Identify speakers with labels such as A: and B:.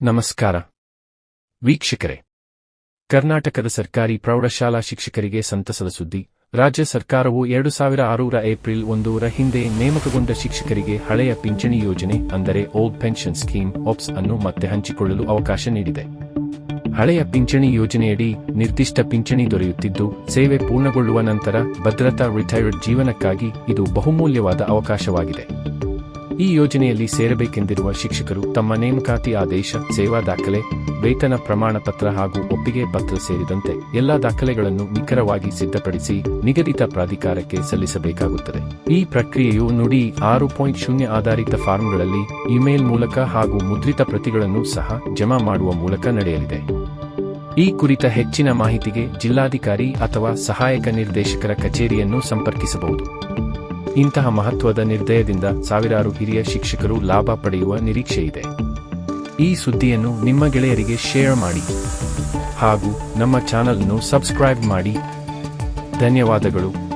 A: ನಮಸ್ಕಾರ. ವೀಕ್ಷಕರೇ, ಕರ್ನಾಟಕದ ಸರ್ಕಾರಿ ಪ್ರೌಢಶಾಲಾ ಶಿಕ್ಷಕರಿಗೆ ಸಂತಸದ ಸುದ್ದಿ. ರಾಜ್ಯ ಸರ್ಕಾರವು ಎರಡು ಸಾವಿರ ಆರೂರ ಏಪ್ರಿಲ್ ಒಂದೂರ ಹಿಂದೆ ನೇಮಕಗೊಂಡ ಶಿಕ್ಷಕರಿಗೆ ಹಳೆಯ ಪಿಂಚಣಿ ಯೋಜನೆ, ಅಂದರೆ ಓಲ್ಡ್ ಪೆನ್ಷನ್ ಸ್ಕೀಮ್ ಒಪ್ಸ್ ಅನ್ನು ಮತ್ತೆ ಹಂಚಿಕೊಳ್ಳಲು ಅವಕಾಶ ನೀಡಿದೆ. ಹಳೆಯ ಪಿಂಚಣಿ ಯೋಜನೆಯಡಿ ನಿರ್ದಿಷ್ಟ ಪಿಂಚಣಿ ದೊರೆಯುತ್ತಿದ್ದು, ಸೇವೆ ಪೂರ್ಣಗೊಳ್ಳುವ ನಂತರ ಭದ್ರತಾ ರಿಟೈರ್ಡ್ ಜೀವನಕ್ಕಾಗಿ ಇದು ಬಹುಮೂಲ್ಯವಾದ ಅವಕಾಶವಾಗಿದೆ. ಈ ಯೋಜನೆಯಲ್ಲಿ ಸೇರಬೇಕೆಂದಿರುವ ಶಿಕ್ಷಕರು ತಮ್ಮ ನೇಮಕಾತಿ ಆದೇಶ, ಸೇವಾ ದಾಖಲೆ, ವೇತನ ಪ್ರಮಾಣ ಪತ್ರ ಹಾಗೂ ಒಪ್ಪಿಗೆ ಪತ್ರ ಸೇರಿದಂತೆ ಎಲ್ಲಾ ದಾಖಲೆಗಳನ್ನು ನಿಖರವಾಗಿ ಸಿದ್ಧಪಡಿಸಿ ನಿಗದಿತ ಪ್ರಾಧಿಕಾರಕ್ಕೆ ಸಲ್ಲಿಸಬೇಕಾಗುತ್ತದೆ. ಈ ಪ್ರಕ್ರಿಯೆಯು ನುಡಿ ಆರು ಪಾಯಿಂಟ್ ಶೂನ್ಯ ಆಧಾರಿತ ಫಾರ್ಮ್ಗಳಲ್ಲಿ ಇಮೇಲ್ ಮೂಲಕ ಹಾಗೂ ಮುದ್ರಿತ ಪ್ರತಿಗಳನ್ನು ಸಹ ಜಮಾ ಮಾಡುವ ಮೂಲಕ ನಡೆಯಲಿದೆ. ಈ ಕುರಿತ ಹೆಚ್ಚಿನ ಮಾಹಿತಿಗೆ ಜಿಲ್ಲಾಧಿಕಾರಿ ಅಥವಾ ಸಹಾಯಕ ನಿರ್ದೇಶಕರ ಕಚೇರಿಯನ್ನು ಸಂಪರ್ಕಿಸಬಹುದು. ಇಂತಹ ಮಹತ್ವದ ನಿರ್ದಯದಿಂದ ಸಾವಿರಾರು ಹಿರಿಯ ಶಿಕ್ಷಕರು ಲಾಭ ಪಡೆಯುವ ನಿರೀಕ್ಷೆಯಿದೆ ಈ ಸುದ್ದಿಯನ್ನು ನಿಮ್ಮ ಗೆಳೆಯರಿಗೆ ಶೇರ್ ಮಾಡಿ. ಹಾಗೂ ನಮ್ಮ ಚಾನಲ್ ಅನ್ನು ಸಬ್ಸ್ಕ್ರೈಬ್ ಮಾಡಿ. ಧನ್ಯವಾದಗಳು.